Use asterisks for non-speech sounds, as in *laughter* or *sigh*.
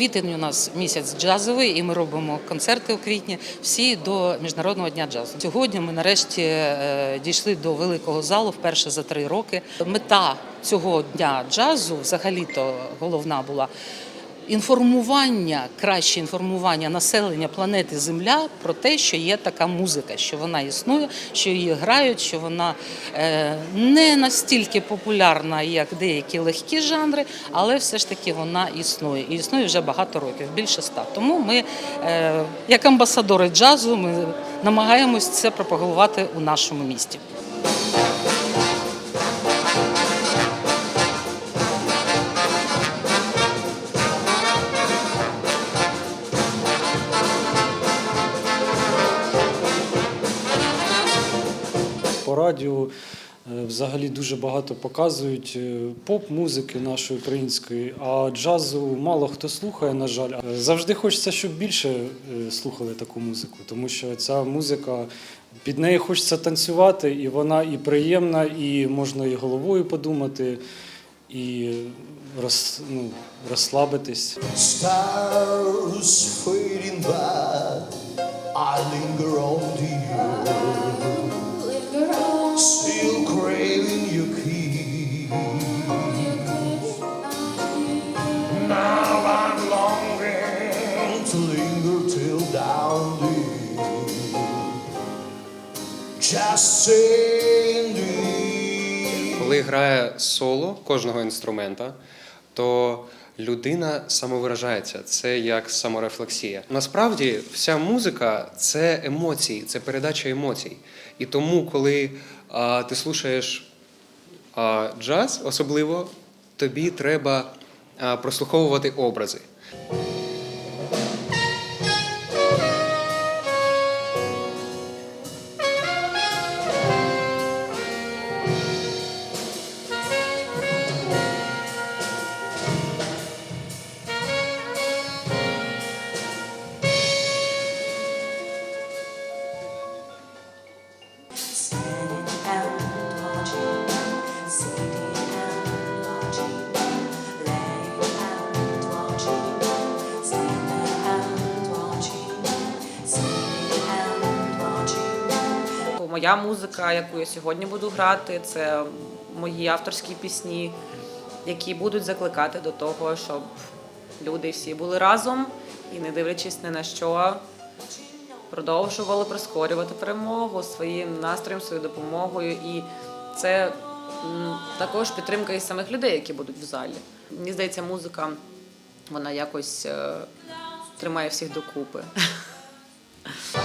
Квітень у нас місяць джазовий, і ми робимо концерти у квітні всі до міжнародного дня джазу. Сьогодні ми нарешті е, дійшли до великого залу вперше за три роки. Мета цього дня джазу, взагалі-то головна була. Інформування, краще інформування населення планети Земля про те, що є така музика, що вона існує, що її грають, що вона е, не настільки популярна, як деякі легкі жанри, але все ж таки вона існує. І існує вже багато років, більше ста. Тому ми, е, як амбасадори джазу, ми намагаємось це пропагувати у нашому місті. Радіо е, взагалі дуже багато показують е, поп-музики нашої української, а джазу мало хто слухає, на жаль. Е, Завжди хочеться, щоб більше слухали таку музику, тому що ця музика під нею хочеться танцювати, і вона і приємна, і можна і головою подумати, і роз, ну, розслабитись. Still craving your kiss. Now I'm longing to linger till down deep. Just saying. Коли грає соло кожного інструмента, то людина самовиражається. Це як саморефлексія. Насправді, вся музика це емоції, це передача емоцій. І тому, коли а, ти слушаєш а, джаз, особливо, тобі треба прослуховувати образи. Моя музика, яку я сьогодні буду грати, це мої авторські пісні, які будуть закликати до того, щоб люди всі були разом і, не дивлячись ні на що, продовжували прискорювати перемогу своїм настроєм, своєю допомогою. І це також підтримка і самих людей, які будуть в залі. Мені здається, музика вона якось е, тримає всіх докупи. *laughs*